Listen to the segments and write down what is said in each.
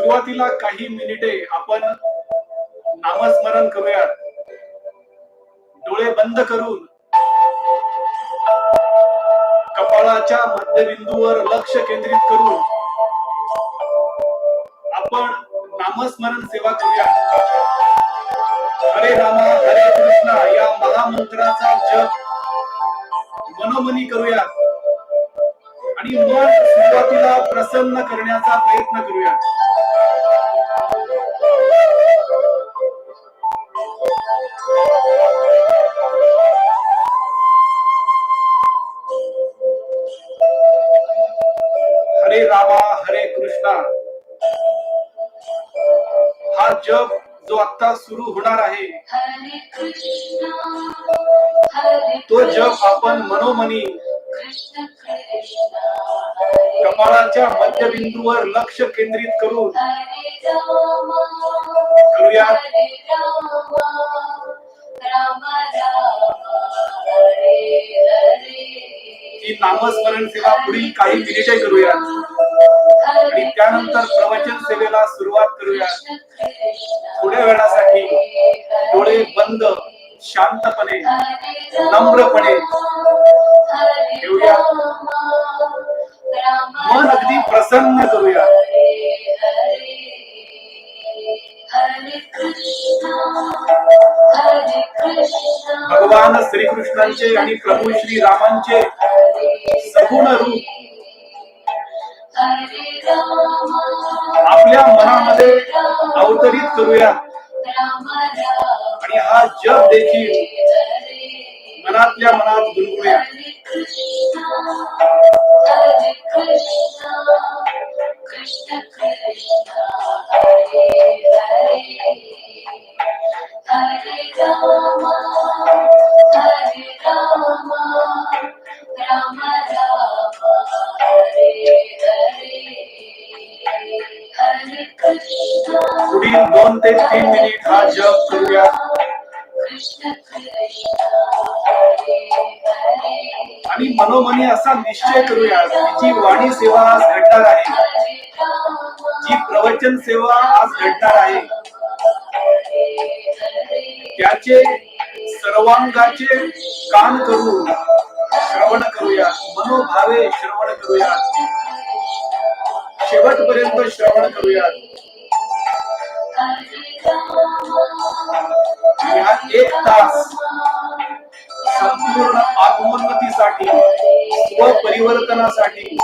सुरुवातीला काही मिनिटे आपण नामस्मरण करूयात. डोळे बंद करून कपाळाच्या मध्यबिंदूवर लक्ष केंद्रित करून आपण नामस्मरण सेवा करूया हरे रामा हरे कृष्णा या महामंत्राचा जप मनोमनी करूया आणि मन सुरुवातीला प्रसन्न करण्याचा प्रयत्न करूया जप जो आता सुरू होणार आहे. तो जप आपण मनोमनी. कपाळाच्या मध्यबिंदूवर लक्ष केंद्रित करून. करूया. ही नामस्मरण सेवा पुढील काही मिनिटे करूया आणि त्यानंतर प्रवचन सेवेला सुरुवात करूया थोड्या वेळासाठी डोळे बंद शांतपणे नम्रपणे ठेवूया. मन अगदी प्रसन्न करूया भगवान श्रीकृष्णांचे आणि प्रभू श्री रामांचे सगुण रूप आपल्या मनामध्ये अवतरित करूया आणि हा जप देखील मनातल्या मनात गुणगुणूया कृष्ण कृष्ण हरे हरे हरे राम हरे राम राम पुढील दोन ते तीन मिनिट हा जप करूया. आणि मनोमनी असा निश्चय करूया की जी वाणी सेवा आज घडणार आहे जी प्रवचन सेवा आज घडणार आहे त्याचे सर्वांगाचे कान करून श्रवण करूया मनोभावे श्रवण करूया. शेवटपर्यंत श्रवण करूया. एक तास संपूर्ण आत्मोन्नतीसाठी परिवर्तनासाठी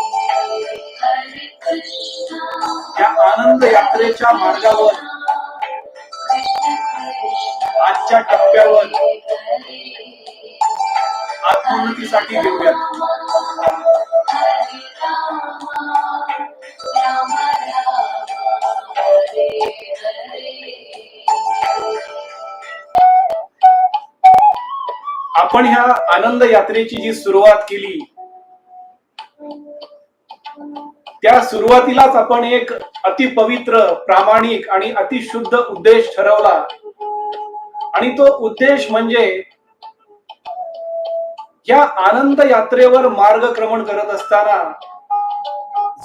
या आनंद यात्रेच्या मार्गावर आजच्या टप्प्यावर आत्मोन्नतीसाठी घेऊयात आपण ह्या आनंद यात्रेची जी सुरुवात केली त्या सुरुवातीलाच आपण एक अति पवित्र प्रामाणिक आणि अतिशुद्ध उद्देश ठरवला. आणि तो उद्देश म्हणजे या आनंद यात्रेवर मार्गक्रमण करत असताना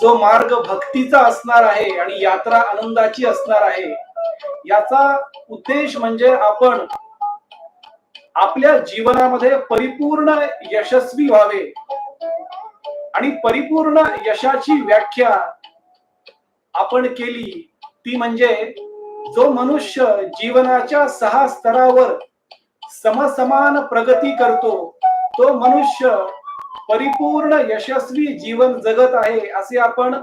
जो मार्ग भक्तीचा असणार आहे आणि यात्रा आनंदाची असणार आहे याचा उद्देश म्हणजे आपण आपल्या जीवनामध्ये परिपूर्ण यशस्वी व्हावे. आणि परिपूर्ण यशाची व्याख्या आपण केली ती म्हणजे जो मनुष्य जीवनाच्या सहा स्तरावर समसमान प्रगती करतो तो मनुष्य परिपूर्ण यशस्वी जीवन जगत आहे असे आपण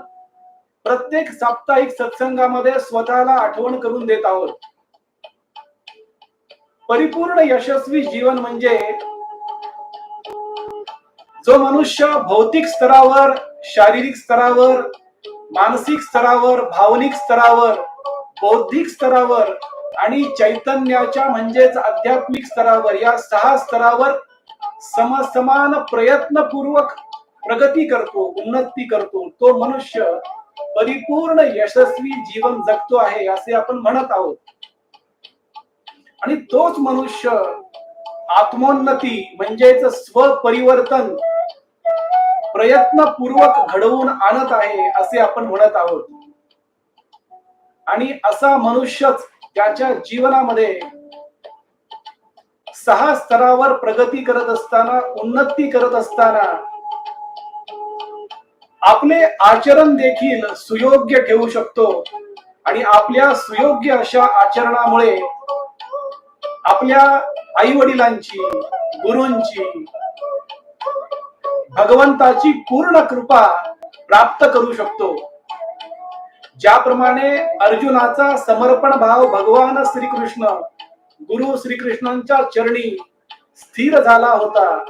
प्रत्येक साप्ताहिक सत्संगामध्ये स्वतःला आठवण करून देत आहोत. परिपूर्ण यशस्वी जीवन म्हणजे जो मनुष्य भौतिक स्तरावर शारीरिक स्तरावर मानसिक स्तरावर भावनिक स्तरावर बौद्धिक स्तरावर आणि चैतन्याच्या म्हणजेच आध्यात्मिक स्तरावर या सहा स्तरावर समसमान प्रयत्नपूर्वक प्रगती करतो उन्नती करतो. तो मनुष्य परिपूर्ण यशस्वी जीवन जगतो आहे असे आपण म्हणत आहोत. आणि तोच मनुष्य आत्मोन्नती म्हणजेच स्वपरिवर्तन प्रयत्नपूर्वक घडवून आणत आहे असे आपण म्हणत आहोत. आणि असा मनुष्यच त्याच्या जीवनामध्ये सहा स्तरावर प्रगती करत असताना उन्नती करत असताना आपले आचरण देखील सुयोग्य ठेवू शकतो. आणि आपल्या सुयोग्य अशा आचरणामुळे आपल्या आई वडिलांची गुरूंची भगवंताची पूर्ण कृपा प्राप्त करू शकतो. ज्याप्रमाणे अर्जुनाचा समर्पण भाव भगवान श्रीकृष्ण गुरु श्रीकृष्णांच्या चरणी स्थिर झाला होता.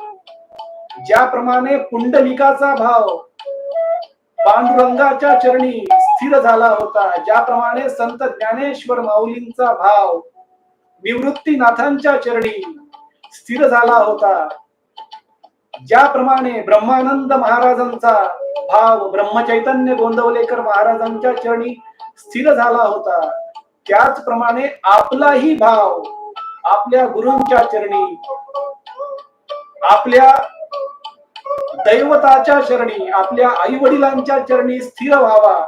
ज्याप्रमाणे पुंडलिकाचा भाव पांडुरंगाच्या चरणी स्थिर झाला होता. ज्याप्रमाणे संत ज्ञानेश्वर माऊलींचा भाव निवृत्तीनाथांच्या चरणी स्थिर झाला होता. ज्याप्रमाणे ब्रह्मानंद महाराजांचा भाव ब्रह्मचैतन्य गोंदवलेकर महाराजांच्या चरणी स्थिर झाला होता. त्याचप्रमाणे आपलाही भाव आपल्या गुरूंच्या चरणी आपल्या दैवताच्या चरणी आपल्या आई वडिलांच्या चरणी स्थिर व्हावा.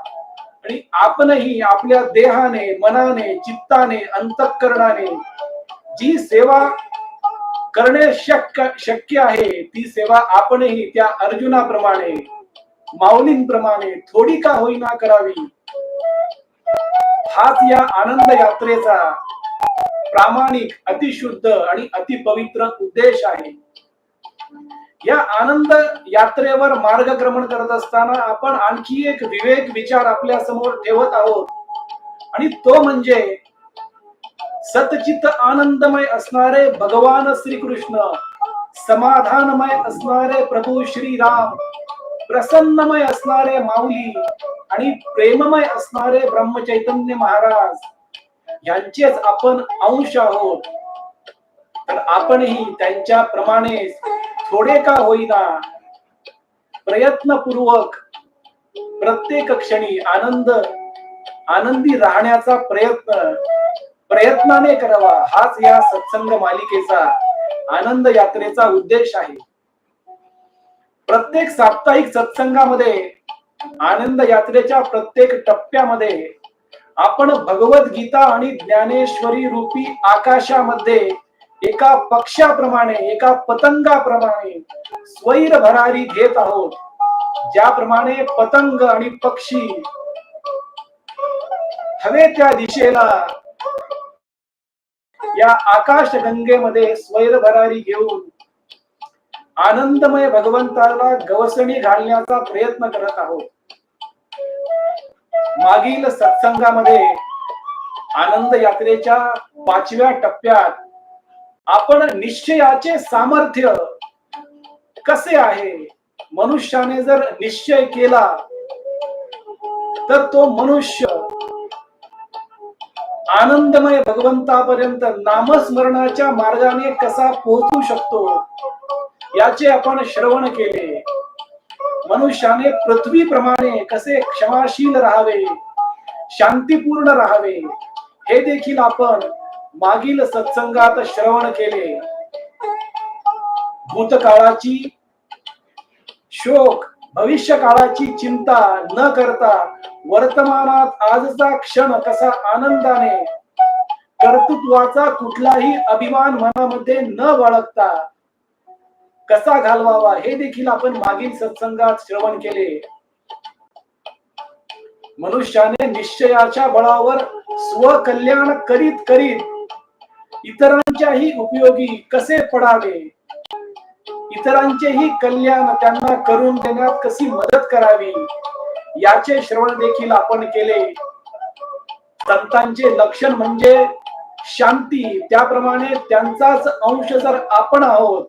आणि आपणही आपल्या देहाने मनाने चित्ताने अंतःकरणाने जी सेवा करणे शक्य शक्य आहे ती सेवा आपणही त्या अर्जुनाप्रमाणे माऊलींप्रमाणे थोडी का होईना करावी. हाच या आनंद यात्रेचा प्रामाणिक अतिशुद्ध आणि अतिपवित्र उद्देश आहे. या आनंद यात्रेवर मार्गक्रमण करत असताना आपण आणखी एक विवेक विचार आपल्यासमोर ठेवत आहोत. आणि तो म्हणजे सतचित आनंदमय असणारे भगवान श्रीकृष्ण समाधानमय असणारे प्रभू श्रीराम प्रसन्नमय असणारे माऊली आणि प्रेममय असणारे ब्रह्मचैतन्य महाराज यांचेच आपण अंश आहोत. तर आपणही त्यांच्या प्रमाणे थोडे का होईना. प्रयत्नपूर्वक प्रत्येक क्षणी आनंद आनंदी राहण्याचा प्रयत्न प्रयत्नाने करावा. हाच या सत्संग मालिकेचा आनंद यात्रेचा उद्देश आहे. प्रत्येक साप्ताहिक सत्संगामध्ये आनंद यात्रेच्या प्रत्येक टप्प्यामध्ये आपण भगवद्गीता आणि ज्ञानेश्वरी रूपी आकाशामध्ये एका पक्षाप्रमाणे एका पतंगाप्रमाणे स्वैर भरारी घेत आहोत. ज्याप्रमाणे पतंग आणि पक्षी हवे त्या दिशेला या आकाश गंगेमध्ये स्वैर भरारी घेऊन आनंदमय भगवंताला गवसणी घालण्याचा प्रयत्न करत आहोत. मागील सत्संगामध्ये आनंद यात्रेच्या पाचव्या टप्प्यात आपण निश्चयाचे सामर्थ्य कसे आहे? मनुष्याने जर निश्चय केला तर तो मनुष्य आनंदमय भगवंतापर्यंत नामस्मरणाच्या मार्गाने कसा पोहोचू शकतो याचे आपण श्रवण केले. मनुष्याने पृथ्वीप्रमाणे कसे क्षमाशील राहावे शांतीपूर्ण राहावे हे देखील आपण मागील सत्संगात श्रवण केले. भूतकाळाची शोक भविष्य काळाची चिंता न करता वर्तमानात आजचा क्षण कसा आनंदाने कर्तृत्वाचा कुठलाही अभिमान मनामध्ये न बाळगता कसा घालवावा हे देखील आपण मागील सत्संगात श्रवण केले. मनुष्याने निश्चयाच्या बळावर स्वकल्याण करीत करीत इतरांच्याही उपयोगी कसे पडावे? इतरांचेही कल्याण त्यांना करून देण्यात कशी मदत करावी? याचे श्रवण देखील आपण केले. संतांचे लक्षण म्हणजे शांती. त्याप्रमाणे त्यांचाच अंश जर आपण आहोत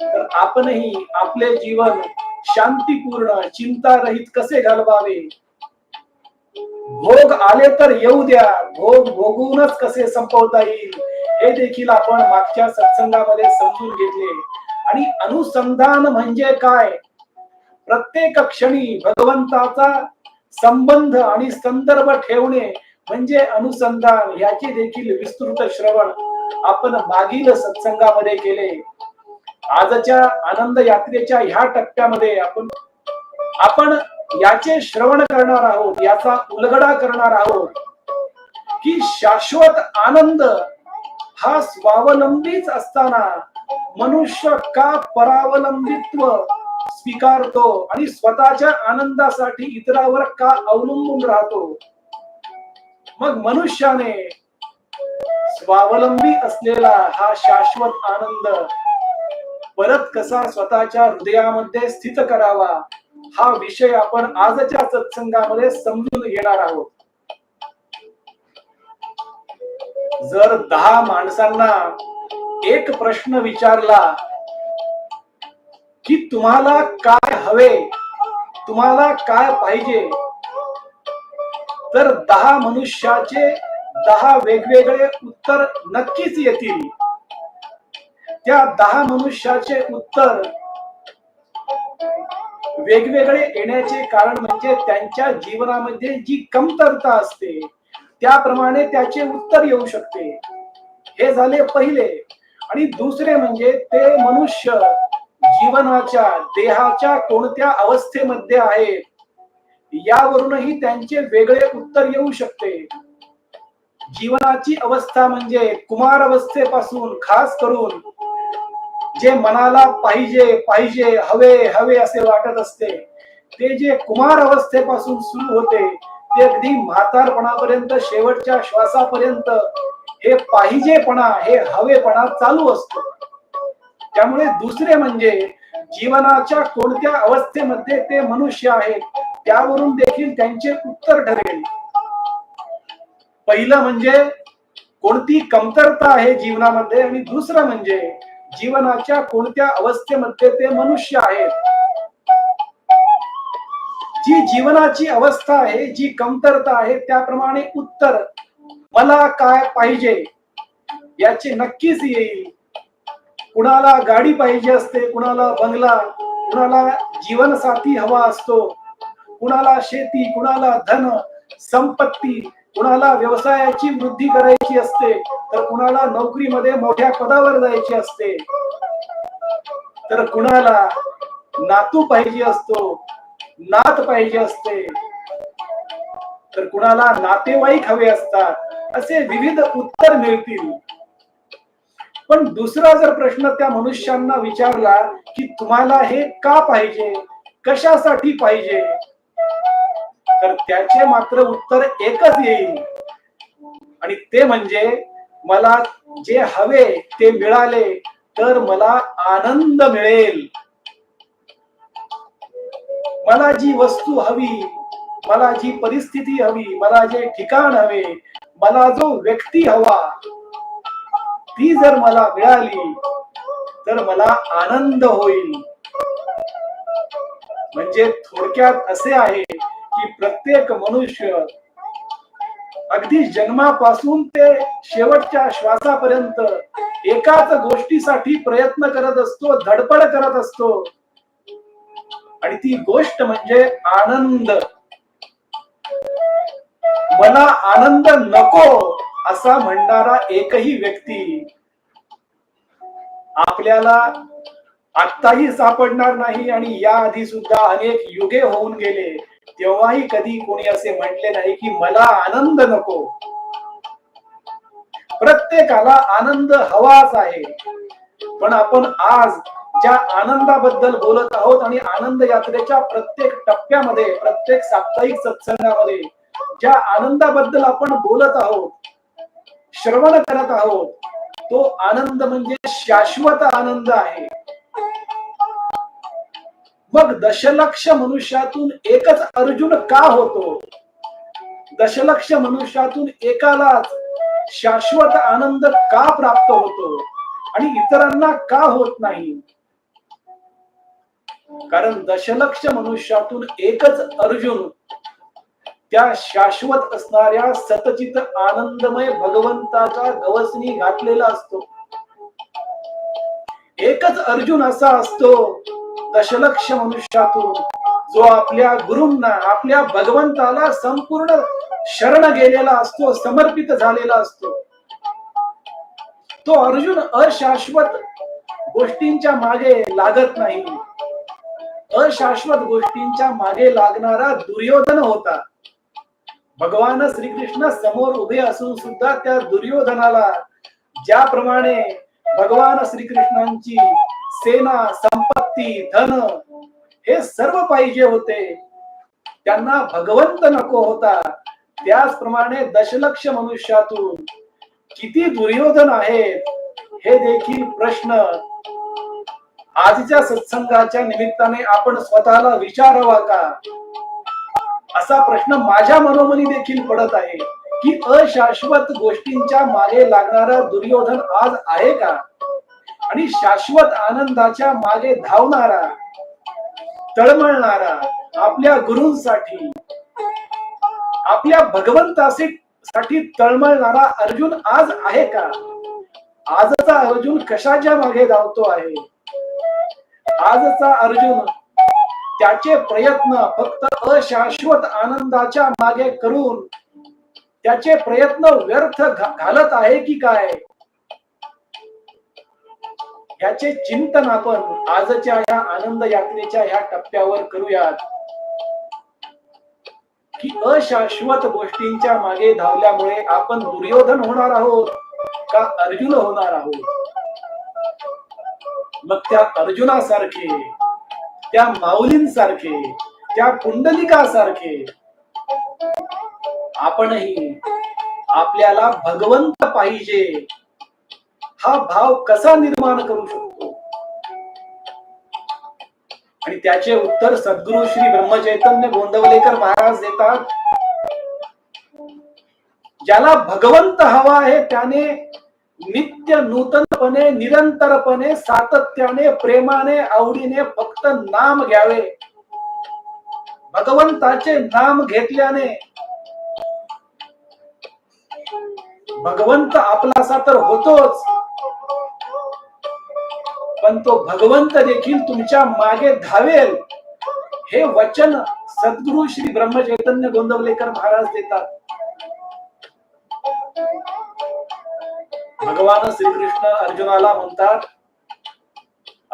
तर आपणही आपले जीवन शांतीपूर्ण चिंतारहित कसे घालवावे? भोग आले तर येऊ द्या. भोग भोगूनच कसे संपवता येईल? हे देखील आपण मागच्या सत्संगामध्ये समजून घेतले. आणि अनुसंधान म्हणजे काय? प्रत्येक क्षणी भगवंताचा संबंध आणि संदर्भ ठेवणे म्हणजे अनुसंधान. याचे देखील विस्तृत श्रवण आपण मागील सत्संगामध्ये केले. आजच्या आनंद यात्रेच्या ह्या टप्प्यामध्ये आपण आपण याचे श्रवण करणार आहोत याचा उलगडा करणार आहोत. की शाश्वत आनंद हा स्वावलंबीच असताना मनुष्य का परावलंबित्व स्वीकारतो आणि स्वतःच्या आनंदासाठी इतरावर का अवलंबून राहतो? मग मनुष्याने स्वावलंबी असलेला हा शाश्वत आनंद परत कसा स्वतःच्या हृदयामध्ये स्थित करावा? हा विषय आपण आजच्या सत्संगामध्ये समजून घेणार आहोत. जर दहा माणसांना एक प्रश्न विचारला की तुम्हाला काय हवे तुम्हाला काय पाहिजे तर दहा मनुष्याचे दहा वेगवेगळे उत्तर नक्कीच येतील. त्या दहा मनुष्याचे उत्तर वेगवेगळे येण्याचे कारण म्हणजे त्यांच्या जीवनामध्ये जी कमतरता असते त्याप्रमाणे त्याचे उत्तर येऊ शकते. हे झाले पहिले. आणि दुसरे म्हणजे ते मनुष्य जीवनाच्या देहाच्या कोणत्या अवस्थेमध्ये आहेत यावरूनही त्यांचे वेगळे उत्तर येऊ शकते. जीवनाची अवस्था म्हणजे कुमार अवस्थेपासून खास करून जे मनाला पाहिजे पाहिजे हवे हवे असे वाटत असते. ते जे कुमार अवस्थेपासून सुरू होते ते अगदी म्हातारपणापर्यंत शेवटच्या श्वासापर्यंत हे पाहिजेपणा हे हवेपणा चालू असतो. त्यामुळे दुसरे म्हणजे जीवनाच्या कोणत्या अवस्थेमध्ये ते मनुष्य आहेत त्यावरून देखील त्यांचे उत्तर ठरेल. पहिलं म्हणजे कोणती कमतरता आहे जीवनामध्ये आणि दुसरं म्हणजे जीवनाच्या कोणत्या अवस्थेमध्ये ते मनुष्य आहेत जीवनाची अवस्था आहे जी कमतरता आहे त्याप्रमाणे उत्तर मला काय पाहिजे? याचे नक्कीच येईल. कुणाला गाडी पाहिजे असते कुणाला बंगला कुणाला जीवनसाथी हवा असतो कुणाला शेती कुणाला धन संपत्ती कुणाला व्यवसायाची वृद्धी करायची असते तर कुणाला नोकरीमध्ये मोठ्या पदावर जायची असते. तर कुणाला नातू पाहिजे असतो नात पाहिजे असते. तर कुणाला नातेवाईक हवे असतात असे विविध उत्तर मिळतील. पण दुसरा जर प्रश्न त्या मनुष्यांना विचारला की तुम्हाला हे का पाहिजे? कशासाठी पाहिजे? तर त्याचे मात्र उत्तर एकच येईल. आणि ते म्हणजे मला जे हवे ते मिळाले तर मला आनंद मिळेल. मला जी वस्तू हवी मला जी परिस्थिती हवी मला जे ठिकाण हवे मला जो व्यक्ती हवा ती जर मला मिळाली तर मला आनंद होईल. म्हणजे थोडक्यात असे आहे की प्रत्येक मनुष्य अगदी जन्मापासून ते शेवटच्या श्वासापर्यंत एकाच गोष्टीसाठी प्रयत्न करत असतो धडपड करत असतो. आणि ती गोष्ट म्हणजे आनंद. मला आनंद नको असा म्हणणारा एकही व्यक्ती आपल्याला आत्ताही सापडणार नाही आणि या आधी सुद्धा अनेक युगे होऊन गेले. तेव्हाही कधी कोणी असे म्हटले नाही की मला आनंद नको. प्रत्येकाला आनंद हवाच आहे. पण आपण आज ज्या आनंदाबद्दल बोलत आहोत आणि आनंद यात्रेच्या प्रत्येक टप्प्यामध्ये प्रत्येक साप्ताहिक सत्संगामध्ये ज्या आनंदाबद्दल आपण बोलत आहोत श्रवण करत आहोत तो आनंद म्हणजे शाश्वत आनंद आहे. मग दशलक्ष मनुष्यातून एकच अर्जुन का होतो? दशलक्ष मनुष्यातून एकालाच शाश्वत आनंद का प्राप्त होतो? आणि इतरांना का होत नाही? कारण दशलक्ष मनुष्यातून एकच अर्जुन त्या शाश्वत असणाऱ्या सतचित आनंदमय भगवंताचा गवसनी घातलेला असतो. एकच अर्जुन असा असतो दशलक्ष मनुष्यातून जो आपल्या गुरुंना आपल्या भगवंताला संपूर्ण शरण गेलेला असतो समर्पित झालेला असतो. तो अर्जुन अशाश्वत गोष्टींच्या मागे लागत नाही. अशाश्वत गोष्टींच्या मागे लागणारा दुर्योधन होता. भगवान श्रीकृष्ण समोर उभे असून सुद्धा त्या दुर्योधनाला ज्याप्रमाणे भगवान श्रीकृष्णांची सेना संपत्ती धन हे सर्व पाहिजे होते त्यांना भगवंत नको होता. त्याचप्रमाणे दशलक्ष मनुष्यातून किती दुर्योधन आहेत हे देखील प्रश्न आजच्या सत्संगाच्या निमित्ताने आपण स्वतःला विचारावा का? असा प्रश्न माझ्या मनोमनी देखील पडत आहे की अशाश्वत गोष्टींच्या मागे लागणारा दुर्योधन आज आहे का? आणि शाश्वत आनंदाच्या मागे धावणारा तळमळणारा आपल्या गुरूंसाठी आपल्या भगवंताशी साठी तळमळणारा अर्जुन आज आहे का? आजचा अर्जुन कशाच्या मागे धावतो आहे? आजचा अर्जुन त्याचे प्रयत्न फक्त अशाश्वत आनंदाच्या मागे करून त्याचे प्रयत्न व्यर्थ घालत आहे की काय? याचे चिंतन आपण आजच्या या आनंद यात्रेच्या ह्या टप्प्यावर करूयात. की अशाश्वत गोष्टींच्या मागे धावल्यामुळे आपण दुर्योधन होणार आहोत का अर्जुन होणार आहोत? मग त्या अर्जुनासारखे त्या माऊलींसारखे त्या पुंडलिकासारखे आपणही आपल्याला भगवंत पाहिजे. हा भाव कसा निर्माण करू शकतो? आणि त्याचे उत्तर सद्गुरु श्री ब्रह्मचैतन्य गोंदवलेकर महाराज देतात ज्याला भगवंत हवा आहे त्याने नित्य नूतनपणे निरंतरपणे सातत्याने प्रेमाने आवडीने फक्त नाम घ्यावे. भगवंताचे नाम घेतल्याने भगवंत आपलासा तर होतोच. पण तो भगवंत देखील तुमच्या मागे धावेल. हे वचन सद्गुरु श्री ब्रह्मचैतन्य गोंदवलेकर महाराज देतात. भगवान श्रीकृष्ण अर्जुनाला म्हणतात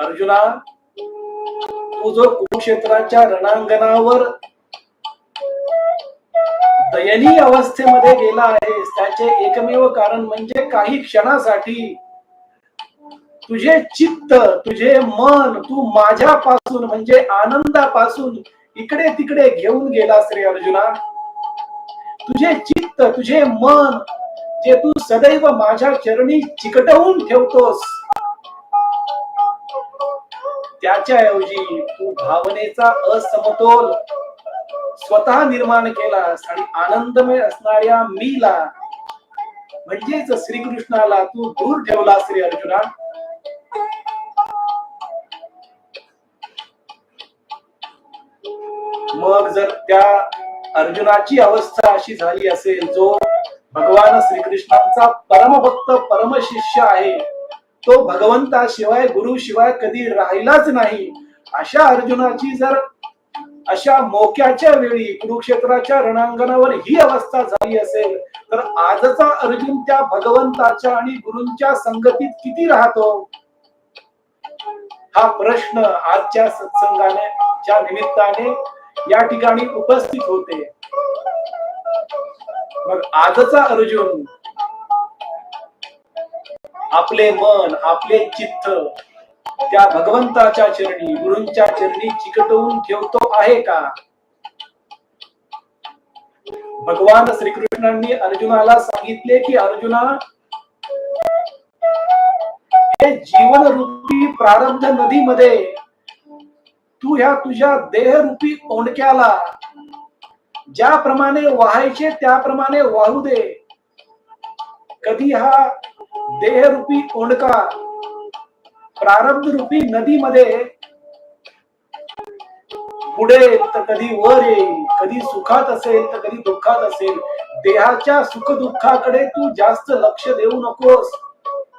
अर्जुना तू जो कुरुक्षेत्राच्या रणांगणावर दयनीय अवस्थेमध्ये गेला आहेस. त्याचे एकमेव कारण म्हणजे काही क्षणासाठी तुझे चित्त तुझे मन तू माझ्यापासून म्हणजे आनंदापासून इकडे तिकडे घेऊन गेलास रे अर्जुना. तुझे चित्त तुझे मन जे तू सदैव माझ्या चरणी चिकटवून ठेवतोस. त्याच्याऐवजी तू भावनेचा असमतोल स्वतः निर्माण केलास आणि आनंदमय असणाऱ्या मीला म्हणजेच श्रीकृष्णाला तू दूर ठेवलास श्री अर्जुना. मग जर त्या अर्जुनाची अवस्था अशी झाली असेल जो भगवान श्रीकृष्णांचा परमभक्त परमशिष्य आहे. तो भगवंताशिवाय गुरु शिवाय कधी राहिलाच नाही. अशा अर्जुनाची जर अशा मोक्याच्या वेळी कुरुक्षेत्राच्या रणांगणावर ही अवस्था झाली असेल तर आजचा अर्जुन त्या भगवंताच्या आणि गुरूंच्या संगतीत किती राहतो? हा प्रश्न आजच्या सत्संगाने च्या निमित्ताने या ठिकाणी उपस्थित होते. मग आजचा अर्जुन आपले मन आपले चित्त त्या भगवंताच्या चरणी गुरूंच्या चरणी चिकटवून ठेवतो आहे का? भगवान श्रीकृष्णांनी अर्जुनाला सांगितले की अर्जुना हे जीवन रूपी प्रारब्ध नदीमध्ये तू ह्या तुझ्या देहरूपी ओंडक्याला ज्याप्रमाणे वाहायचे त्याप्रमाणे वाहू दे. कधी हा देहरूपी ओंडका प्रारब्ध रूपी नदीमध्ये पुढे तर कधी वर येईल कधी सुखात असेल तर कधी दुःखात असेल. देहाच्या सुख दुःखाकडे तू जास्त लक्ष देऊ नकोस.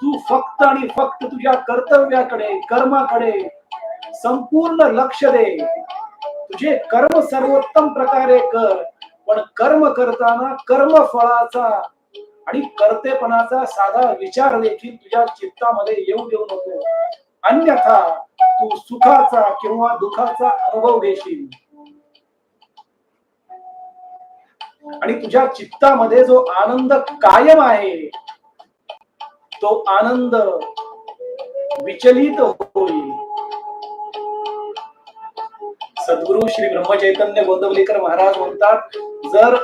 तू फक्त आणि फक्त तुझ्या कर्तव्याकडे कर्माकडे संपूर्ण लक्ष दे. तुझे कर्म सर्वोत्तम प्रकारे कर पण कर्म करताना कर्म फळाचा आणि कर्तेपणाचा साधा विचार देखील तुझ्या चित्तामध्ये येऊ देऊ नको. अन्यथा तू सुखाचा किंवा दुखाचा अनुभव घेशील. आणि तुझ्या चित्तामध्ये जो आनंद कायम आहे तो आनंद विचलित होईल. गुरु श्री ब्रह्मचैतन्य गोंदवलेकर महाराज म्हणतात जर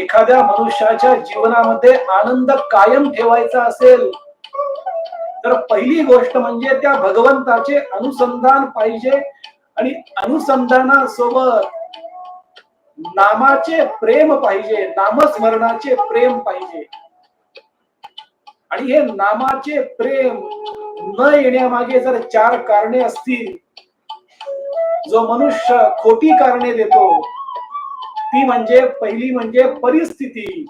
एखाद्या मनुष्याच्या जीवनामध्ये आनंद कायम ठेवायचा असेल तर पहिली गोष्ट म्हणजे त्या भगवंताचे अनुसंधान पाहिजे आणि अनुसंधानासोबत नामाचे प्रेम पाहिजे नामस्मरणाचे प्रेम पाहिजे. आणि हे नामाचे प्रेम न येण्यामागे जर चार कारणे असतील जो मनुष्य खोटी कारणे देतो ती म्हणजे पहिली म्हणजे परिस्थिती.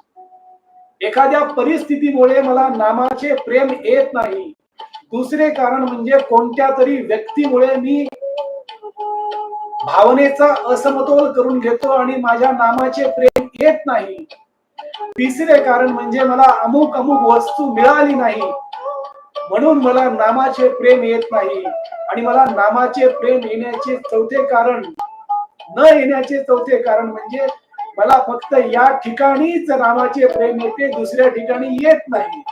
एखाद्या परिस्थितीमुळे मला नामाचे प्रेम येत नाही. दुसरे कारण म्हणजे कोणत्या तरी व्यक्तीमुळे मी भावनेचा असमतोल करून घेतो आणि माझ्या नामाचे प्रेम येत नाही. तिसरे कारण म्हणजे मला अमुक अमुक वस्तू मिळाली नाही. म्हणून मला नामाचे प्रेम येत नाही आणि मला नामाचे प्रेम येण्याचे चौथे कारण न येण्याचे चौथे कारण म्हणजे मला फक्त या ठिकाणीच नामाचे प्रेम येते दुसऱ्या ठिकाणी येत नाही.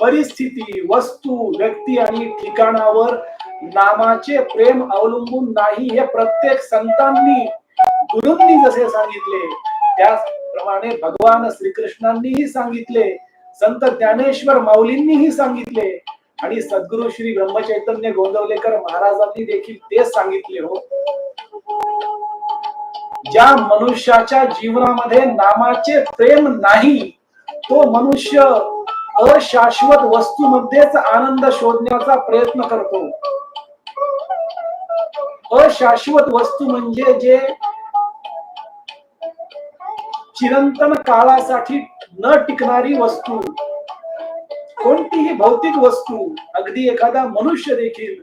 परिस्थिती वस्तू व्यक्ती आणि ठिकाणावर नामाचे प्रेम अवलंबून नाही हे प्रत्येक संतांनी गुरुंनी जसे सांगितले त्याचप्रमाणे भगवान श्रीकृष्णांनीही सांगितले संत ज्ञानेश्वर माऊलींनीही सांगितले. आणि सद्गुरु श्री ब्रह्मचैतन्य गोंदवलेकर महाराजांनी देखील तेच सांगितले हो. ज्या मनुष्याच्या जीवनामध्ये नामाचे प्रेम नाही तो मनुष्य अशाश्वत वस्तूमध्येच आनंद शोधण्याचा प्रयत्न करतो. अशाश्वत वस्तू म्हणजे जे चिरंतन काळासाठी न टिकणारी वस्तू. कोणतीही भौतिक वस्तू अगदी एखादा मनुष्य देखील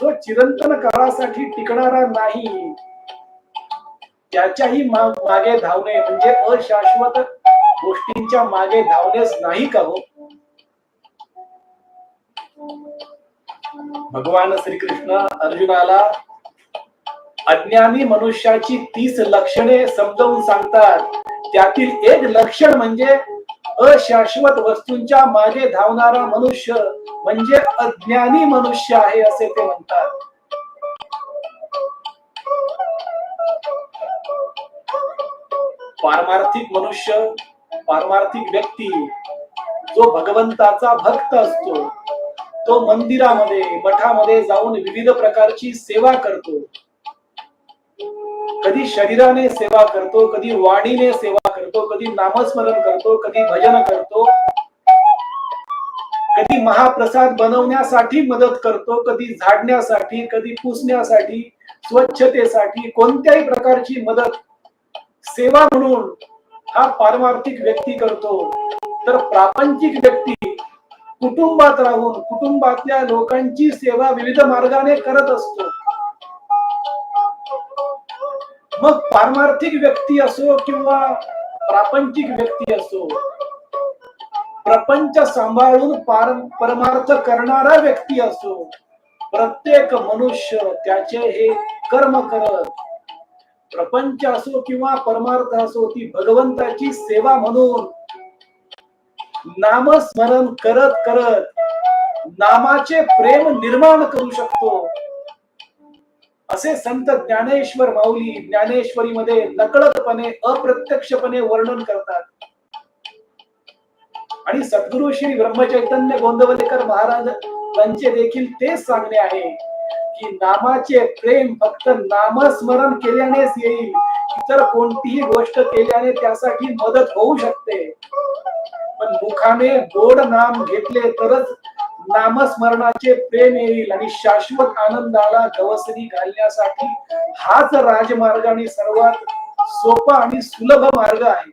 जो चिरंतन काळासाठी टिकणारा नाही त्याच्याही मागे धावणे म्हणजे अशाश्वत गोष्टींच्या मागे धावणेच नाही का हो? भगवान श्रीकृष्ण अर्जुनाला अज्ञानी मनुष्याची तीस लक्षणे समजावून सांगतात. त्यातील एक लक्षण म्हणजे अशाश्वत वस्तूंच्या मागे धावणारा मनुष्य म्हणजे अज्ञानी मनुष्य आहे असे ते म्हणतात. पारमार्थिक मनुष्य पारमार्थिक व्यक्ती जो भगवंताचा भक्त असतो तो मंदिरामध्ये मठामध्ये जाऊन विविध प्रकारची सेवा करतो. कधी शरीराने सेवा करतो कधी वाणीने सेवा करतो कधी नामस्मरण करतो कधी भजन करतो कधी महाप्रसाद बनवण्यासाठी मदत करतो कधी झाडण्यासाठी कधी पुसण्यासाठी स्वच्छतेसाठी कोणत्याही प्रकारची मदत सेवा म्हणून हा पारमार्थिक व्यक्ती करतो. तर प्रापंचिक व्यक्ती कुटुंबात राहून कुटुंबातल्या लोकांची सेवा विविध मार्गाने करत असतो. मग पारमार्थिक व्यक्ती असो किंवा प्रापंचिक व्यक्ती असो प्रपंच सांभाळून पार परमार्थ करणारा व्यक्ती असो प्रत्येक मनुष्य त्याचे हे कर्म करत प्रपंच असो किंवा परमार्थ असो ती भगवंताची सेवा म्हणून नामस्मरण करत करत नामाचे प्रेम निर्माण करू शकतो. असे संत ज्ञानेश्वर माऊली ज्ञानेश्वरीमध्ये नकळतपणे अप्रत्यक्षपणे वर्णन करतात. आणि सद्गुरु श्री ब्रह्मचैतन्य गोंदवलेकर महाराजांचे देखील तेच सांगणे आहे की नामाचे प्रेम फक्त नामस्मरण केल्यानेच येईल. इतर कोणतीही गोष्ट केल्याने त्यासाठी मदत होऊ शकते. पण मुखाने गोड नाम घेतले तरच नामस्मरणाचे प्रेम येईल आणि शाश्वत आनंदाला गवसणी घालण्यासाठी हाच राजमार्ग आणि सर्वात सोपा आणि सुलभ मार्ग आहे.